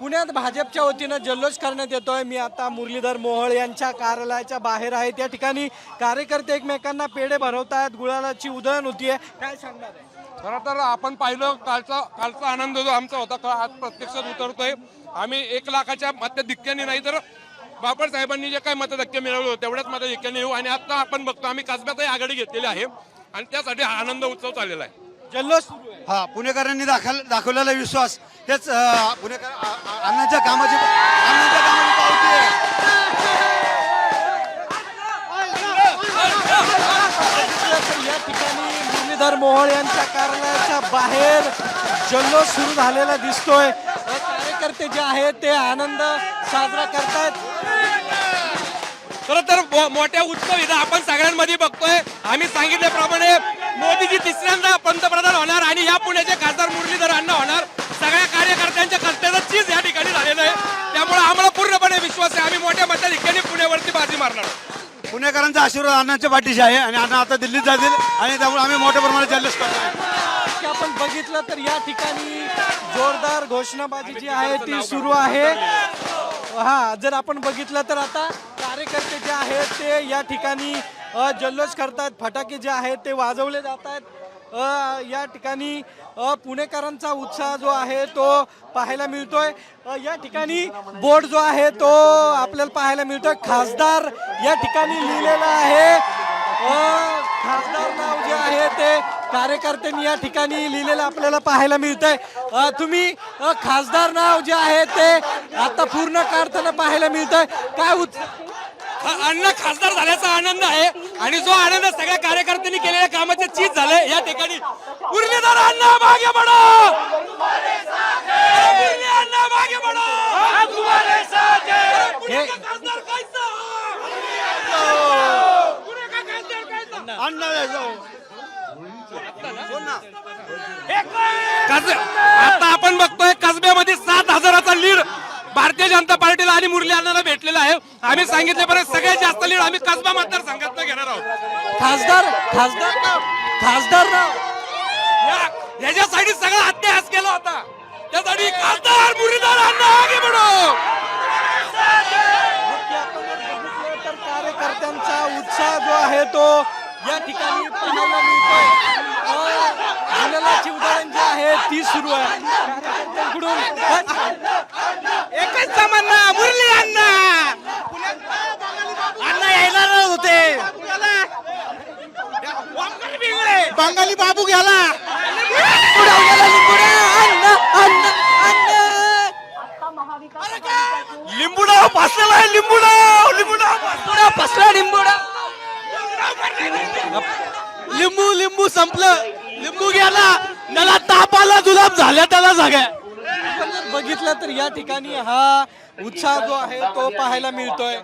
पुण्यात भाजपच्या वतीनं जल्लोष करण्यात येतोय. मी आता मुरलीधर मोहोळ यांच्या कार्यालयाच्या बाहेर आहे. त्या ठिकाणी कार्यकर्ते एकमेकांना पेढे भरवतायत. गुळाची उधळण होतीये. काय सांगणार? आहे खरं तर आपण पाहिलं कालचा कालचा आनंद जो आमचा होता का आज प्रत्यक्षात उतरतोय. आम्ही एक लाखाच्या मतधिक्याने नाही तर बापट साहेबांनी जे काही मतधक्के मिळवलं तेवढ्याच मतधिक्याने येऊ. आणि आता आपण बघतो आम्ही कसब्यातही आघाडी घेतलेली आहे. आणि त्यासाठी हा आनंद उत्सव चाललेला आहे. जल्लोष सुरू आहे. हा पुणेकरांनी दाखल दाखवलेला विश्वास. हेच अं, पुणेकर आ- आ- अण्णांच्या कामाची अण्णांच्या कामाची पावती आहे. तर या ठिकाणी मुरलीधर मोहोळ यांच्या कार्यालयाच्या बाहेर जल्लोष सुरू झालेला दिसतोय. अ, कार्यकर्ते जे आहेत ते आनंद साजरा करतायत. खरं तर मो- मोठ्या उत्सव इथं आपण सगळ्यांमध्ये बघतोय. आम्ही सांगितल्याप्रमाणे मोदीजी तिसऱ्यांदा पंतप्रधान होणार आणि या पुण्याचे खासदार मुरलीधर अण्णा होणार. सगळ्या कार्यकर्त्यांच्या कष्टाचं चीज या ठिकाणी झालेलं आहे. त्यामुळे आम्हाला पूर्णपणे विश्वास आहे. आम्ही मोठ्या मताधिक्याने पुण्यावरती बाजी मारणार पुणेकरांचा आशीर्वाद अण्णांच्या पाठीशी आहे आणि अण्णा आता दिल्लीत जातील आणि त्यामुळे आम्ही मोठ्या प्रमाणात जल्लोष करतो की आपण बघितलं तर या ठिकाणी जोरदार घोषणाबाजी जी आहे ती सुरू आहे. हा जर आपण बघितलं तर आता कार्यकर्ते जे आहेत ते या ठिकाणी जल्लोष करतात. फटाके जे आहेत ते वाजवले जात आहेत अ, या ठिकाणी पुणेकरांचा उत्साह जो आहे तो पाहायला मिळतोय. या ठिकाणी बोर्ड जो आहे तो आपल्याला पाहायला मिळतोय. खासदार या ठिकाणी लिहिलेला आहे. अ, खासदार नाव जे आहे ते कार्यकर्त्यांनी या ठिकाणी लिहिलेलं आपल्याला पाहायला मिळतंय. तुम्ही खासदार नाव जे आहे ते आता पूर्ण काढताना पाहायला मिळतंय. काय उत अण्णा खासदार झाल्याचा आनंद आहे आणि जो आनंद सगळ्या कार्यकर्त्यांनी केलेल्या कामाचे चीज झालंय या ठिकाणी मुरलीधर अण्णा मागे अण्णा हे कैसा अण्णा कसं- आता आपण बघतोय कसब्यामध्ये सात हजाराचा लीड भारतीय जनता पार्टीला आणि मुरली अण्णाला भेटलेला आहे. आम्ही सांगितल्यापर्यंत सगळ्यात जास्त लीड आम्ही कसबा मतदारसंघात घेणार आहोत. खासदार खासदार खासदार याच्यासाठी सगळा अत्यास केला होता. त्यासाठी खासदार मुरलीधर अण्णा आगे कार्यकर्त्यांचा उत्साह जो आहे तो या ठिकाणी पाहायला मिळतोय. उदाहरण जी आहे ती सुरू आहे. कार्यकर्त्यांकडून. एकच तमन्ना मुरली अण्णा. अण्णा यायला होते. बंगाली बाबू घ्याला लिंबूडाव पासलेला आहे लिंबूडाव लिंबूडाव पसरा लिंबोडा. लिंबू लिंबू संपलं. लिंबू घ्याला त्याला ताप आला जुलाब झाल्या त्याला जर बघितलं तर या ठिकाणी हा उत्साह जो आहे तो पाहायला मिळतोय.